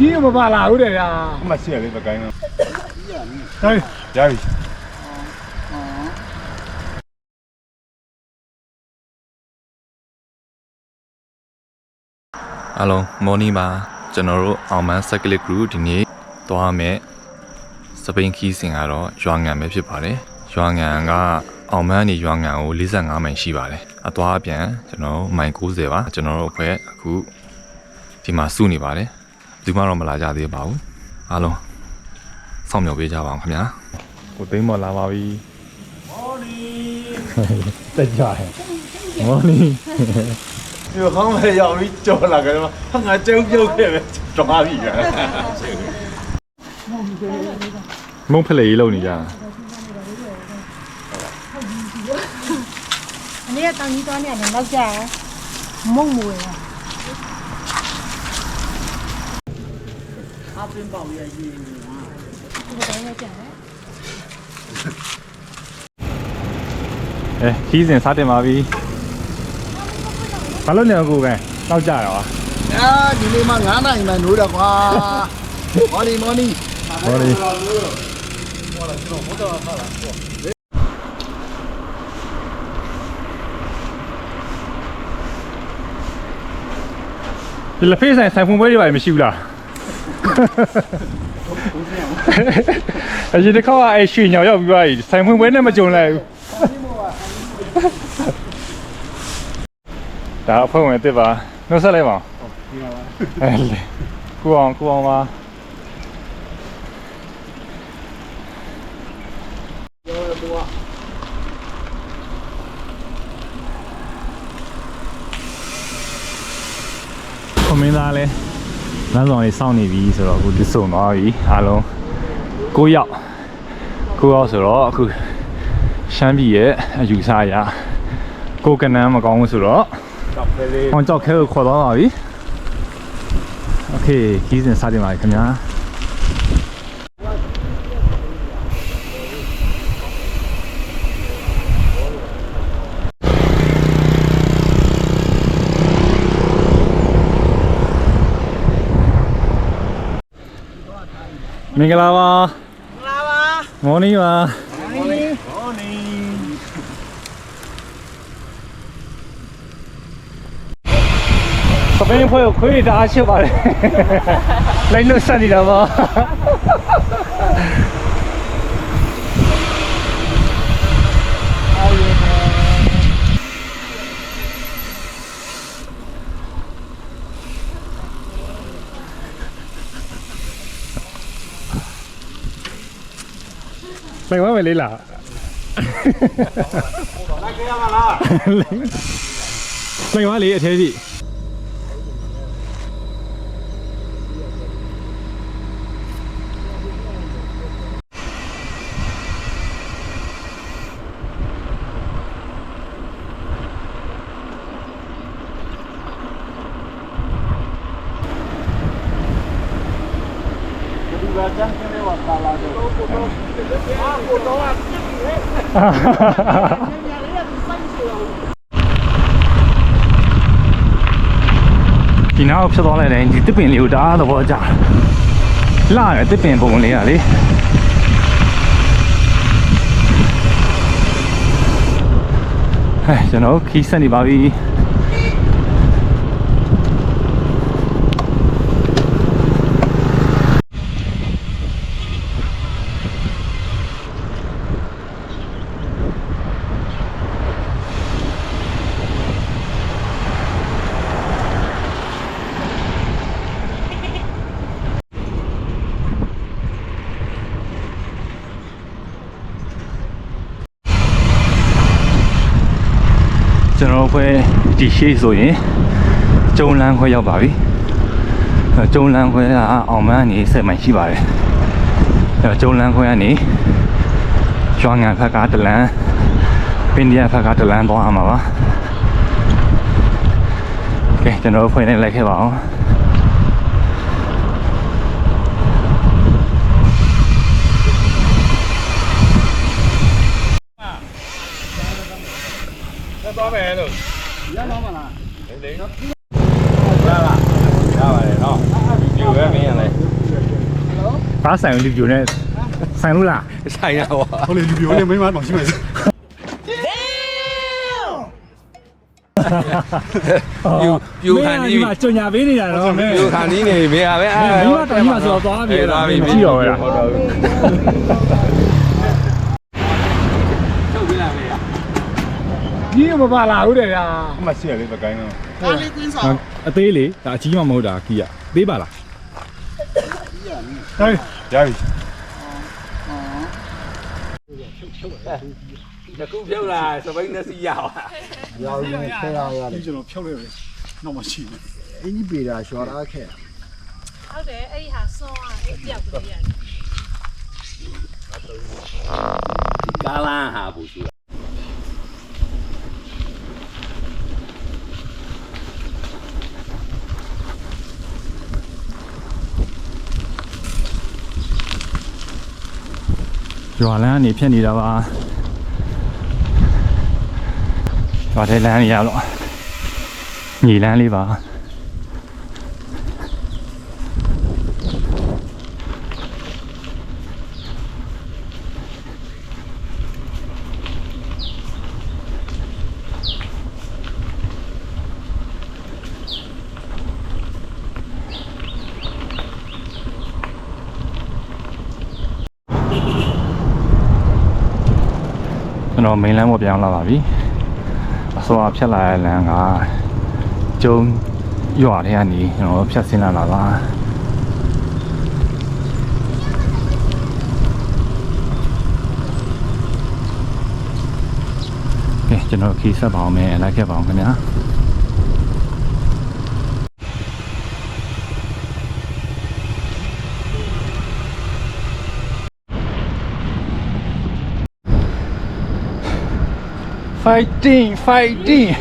ကြီးမပါလာဘူးတဲ့ဗျာအမှရှိရလေပကိုင်းတော့ဟဲ့ရပြီအားလုံးမော်နီမှာကျွန်တော်တို့အောင်မန်း cyclic group ဒီနေ့သွားမယ်စပိန်ခီးစဉ်ကတော့ရွာငံပဲဖြစ်ပါတယ်ရွာငံကအောင်မန်းနေရွာငံကို45မိုင်ရှိပါတယ်အသွားအပြန်ကျွန်တော်တို့မိုင်90ပါကျွန်တော်တို့အဖွဲ့အခုဒီမှာစုနေပါတယ် ဒီမှာတော့မလာကြသေးပါဘူးအားလုံးစောင့်မျှော်ပေးကြပါအောင်ခင်ဗျာကိုသိမ်းမလာပါပြီတက်ကြဟဲ့မော်နီဒီခေါင်းမဲ့ရောက်ပြီးကြော်လာကြတော့ဟာငါကျုပ်ကျုပ်ခဲ့ပဲတော်ပါပြီကွာမုံဖလေကြီးလုံနေကြအနည်းတောင်ကြီးသွားနေတယ်လောက်ကြရမုံမွေ ရအဲခီးစဉ်စားတင်ပါပြီဘာလို့နေအောင်ကိုပဲတောက်ကြတော့အာဒီနေ့မှ9နိုင်မှနိုးတော့ကွာမော်နီမော်နီမော်နီဒီလက်ဖေးဆိုင်ဆိုင်ဖွင့်ပွဲတွေပါမရှိဘူးလား အရင်တစ်ခါကအဲ့ရွှေညောင်ရောက်ပြီးသွားပြီဆိုင်ဖွင့်ပွဲနဲ့မကြုံလိုက်ဘူးဒါအဖွင့်ဝင်တစ်ပါနှုတ်ဆက်လိုက်ပါဦးအဲ့လေကိုအောင်ကိုအောင်ပါခမင်းသားလဲ လမ်းဆောင်လေးစောင့်နေပြီဆိုတော့အခုဒီစုံသွားပြီအားလုံး9ယောက်9ယောက်ဆိုတော့အခုရှမ်းပြည်ရဲ့အယူဆအရကိုကနန်းမကောင်းဘူးဆိုတော့ကြောက်ခဲလေး။ဟောကြောက်ခဲကိုခေါ်သွားပါပြီ။ Okay ခီးစဉ်စတင်ပါပြီခင်ဗျာ။ မင်္ဂလာပါမင်္ဂလာပါမော်နီပါစပိန်ဖွဲ့ကိုခွေးတွေတအားချစ်ပါလေလိုက်လို့ဆက်နေတာပါ လိုက်ပါမယ် လေးလားလိုက်ကြရမလားလိုက်ပါလေအသေးကြီးဒီနားကိုဖြတ်သွားလိုက်တယ်ဒီတစ်ပင်လေးကိုတအားသဘောကျတယ်လှရတစ်ပင်ပုံလေးကလေဟဲ့ကျွန်တော်ခီးဆက်နေပါပြီ ကျွန်တော်ဖွဲ့ဒီရှိဆိုရင်ကျုံလန်းခွဲရောက်ပါပြီအဲကျုံလန်းခွဲကအောင်မန်းကနေဆက်မှန်ရှိပါတယ်အဲကျုံလန်းခွဲကနေရွာငံဖက်ကတလန်းပင်ဒီယာဖက်ကတလန်းသွားမှာပါကဲကျွန်တော်ဖွဲ့နေလိုက်ခဲ့ပါအောင် သွားမယ်လို့ရတော့မလားလေလေရလားရပါတယ်နော်ဒီလိုပဲမင်းရလဲသားဆိုင်လူပြိုနဲ့ဆိုင်လို့လားဆိုင်ရပါဟုတ်လေလူပြောနေမိမတော့ရှိမယ်ပြူပြူခံနေပြီမင်းကဒီမှာကြွညာပေးနေတာတော့မင်းပြူခံနေနေပြီဟာပဲမင်းမတော်ကြီးမှာဆိုတော့သွားပြီသွားပြီကြည့်ရောလားဟုတ်တော့ မပါလာဟုတ်တယ်ဗျာအမှရှိရလေပကိုင်းတော့ကားလေးကွင်းဆောင်အသေးလေဒါအကြီးမှမဟုတ်တာကီးရသေးပါလားဟဲ့ရပြီတကူဖြုတ်လာစပိန်နဲ့စီရပါရောင်းနေဆရာရတယ်ကျွန်တော်ဖြုတ်လိုက်ပဲနောက်မှရှိတယ်အင်းကြီးပေတာရှော်တာခဲ့ဟုတ်တယ်အဲ့ဒီဟာဆွန်းอ่ะအဲ့ပြောက်ကလေးရတယ်ကာလာဟာဘူးရှိ ရွာလန်းကနေဖြစ်နေတာပါရွာထဲလန်းနေရတော့ညီလန်းလေးပါ ကျွန်တော်မိန်လန်းပေါ်ပြောင်းလာပါပြီအစောဖြတ်လာတဲ့လမ်းကကျုံရွာထဲကနေကျွန်တော်ဖြတ်ဆင်းလာတာပါကဲကျွန်တော်ခီးဆက်ပါအောင်မယ်လိုက်ခဲ့ပါအောင်ခင်ဗျာ ဖိုက်တင်းဖိုက်တင်း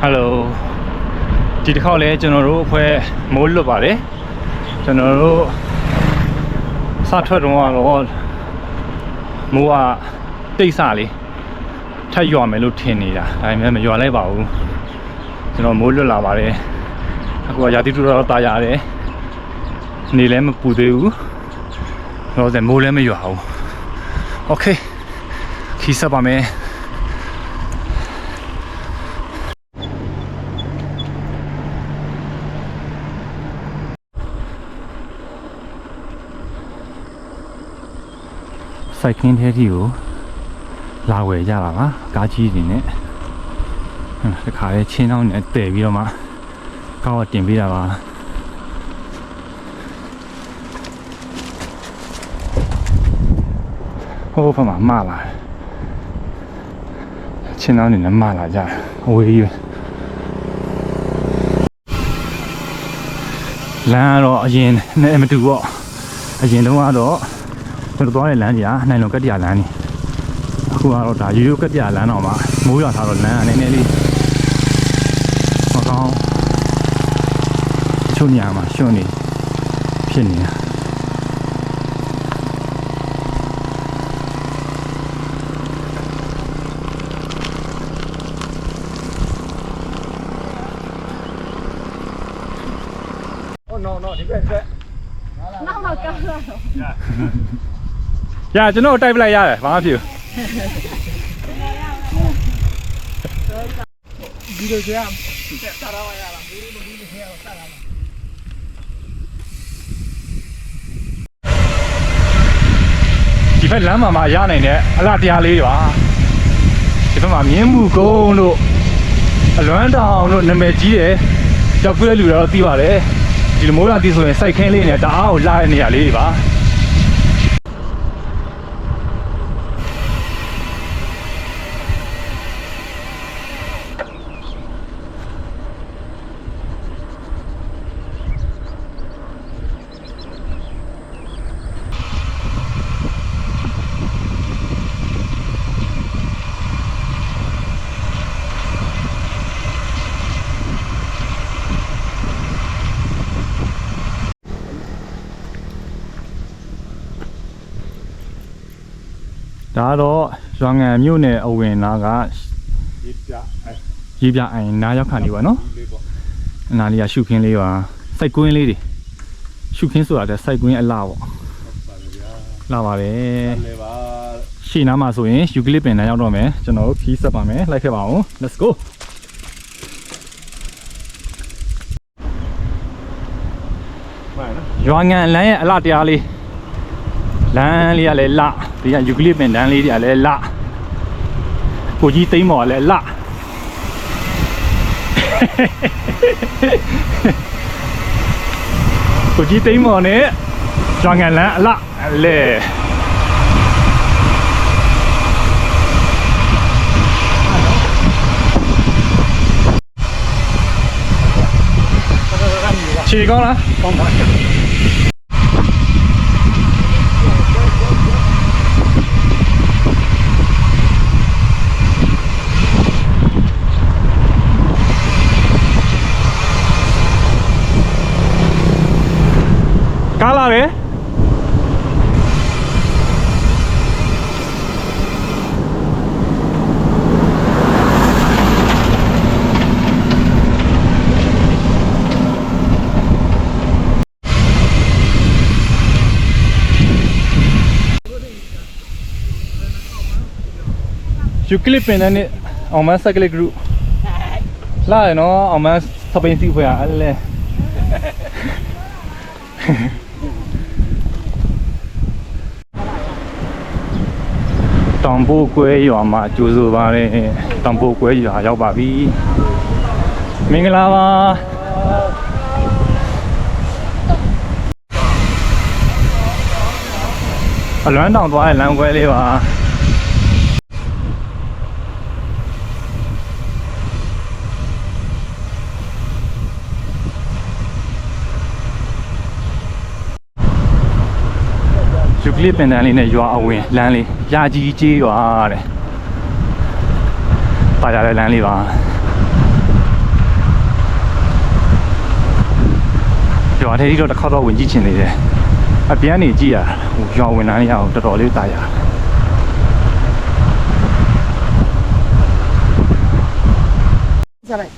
ဟယ်လို ဒီတစ်ခေါက်လဲကျွန်တော်တို့အဖွဲ့မိုးလွတ်ပါတယ်ကျွန်တော်တို့စထွက်တော့ကတော့မိုးကတိတ်ဆလေးထပ်ရွာမယ်လို့ထင်နေတာဒါပေမဲ့မရွာလိုက်ပါဘူးကျွန်တော်မိုးလွတ်လာပါတယ်အခုကရာသီတူတော့တာရတယ်နေလည်းမပူသေးဘူးတော့စမိုးလည်းမရွာဘူးโอเคခီးဆက်ပါမယ် စိုက်ကင်းထဲကြီးကိုလာဝယ်ကြတာပါကားကြီးတွေနဲ့ဟမ်တခါလေချင်းတောင်းနဲ့တည်ပြီးတော့မှကားကတင်ပေးတာပါဟိုဘက်မှာမလာတယ်ချင်းတောင်းနေနဲ့မလာကြတယ်အဝေးကြီးပဲလမ်းကတော့အရင်နဲ့မတူတော့အရင်တုန်းကတော့ ကျွန်တော်သွားတဲ့လမ်းကြီးကနိုင်လုံကတ္တရာလမ်းကြီးအခုကတော့ဒါရိုးရိုးကတ္တရာလမ်းတော့မှမိုးရွာထားတော့လမ်းကနည်းနည်းလေးမကောင်းတချို့နေရာမှာရှွန့်နေဖြစ်နေတာနောက်မှကောင်းလာတော့။ ရကျွန်တော်တိုက်ပလိုက်ရတယ်ဘာမှမဖြစ်ဘူးဒီလိုကြာ။ဒီဘက်လမ်းမှာမှရနိုင်တဲ့အလားတရားလေးတွေပါ။ဒီဘက်မှာမြင်းမှုကုန်းတို့အလွမ်းတောင်တို့နာမည်ကြီးတယ်။ကြောက်ပြတဲ့လူတွေတော့သိပါတယ်။ဒီလိုမိုးရွာတီးဆိုရင်စိုက်ခင်းလေးနဲ့တအားကိုလာတဲ့နေရာလေးတွေပါ။ ဒါကတော့ရွာငံမြို့နယ်အဝင်နာကဒီပြအဲရေးပြအိုင်နားရောက်ခါနေပါနော်ဒီလေးပေါ့အနာလေးကရှုခင်းလေးပါစိုက်ကွင်းလေးတွေရှုခင်းဆိုတာတဲ့စိုက်ကွင်းအလားပေါ့ပါလေဗျာလာပါတယ်လေပါရှေ့နားမှာဆိုရင်ယူကလစ်ပင်နားရောက်တော့မယ်ကျွန်တော်တို့ခီးဆက်ပါမယ်လိုက်ခဲ့ပါအောင် let's go မှန်နော်ရွာငံလမ်းရဲ့အလားတရားလေးလမ်းလေးကလည်းလ ဒီကယူကလစ်ပင်လမ်းလေးတွေကလည်းလကိုကြီးသိမ်းမော်ကလည်းလကိုကြီးသိမ်းမော်နဲ့ရွာငံလမ်းအလားလဲခြေကောင်းလားပေါင်းပါ ကားလာတယ် ယူကလစ်ပင်နဲ့အောင်မဆက်ကလစ် group လာရနော်အောင်မစပိန်စီဖွယ်အဲ့လဲတောင်ပိုးကွဲရွာမှာကြိုးဆိုပါရတောင်ပိုးကွဲရွာရောက်ပါပြီမင်္ဂလာပါအလွမ်းတောင်သွားတဲ့လမ်းခွဲလေးပါ ကလစ်ပင်တန်းလေးနဲ့ရွာအဝင်လမ်းလေးရာကြီးကြီးရွာတဲ့ပါရတဲ့လမ်းလေးပါရွာထဲကြီးတော့တစ်ခါတော့ဝင်ကြည့်ချင်နေတယ်အပြန်နေကြည့်ရဟိုရွာဝင်လမ်းလေးရအောင်တော်တော်လေးတာရဆက်လိုက်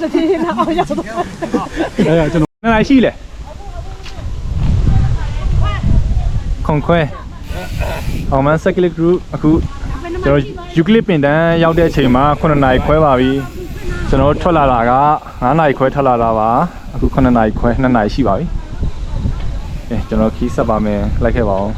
တတိယနောက်ရောက်တော့အဲကျွန်တော်နိုင်ရှိလေ ခွန်ခွဲအောင်မန်ဆက်ကလစ် group အခုကျွန်တော်ယူကလစ်ပင်တန်းရောက်တဲ့အချိန်မှာ9နာရီခွဲပါပြီကျွန်တော်ထွက်လာတာက9နာရီခွဲထွက်လာတာပါအခု9နာရီခွဲ2နာရီရှိပါပြီအဲကျွန်တော်ခီးဆက်ပါမယ်လိုက်ခဲ့ပါအောင်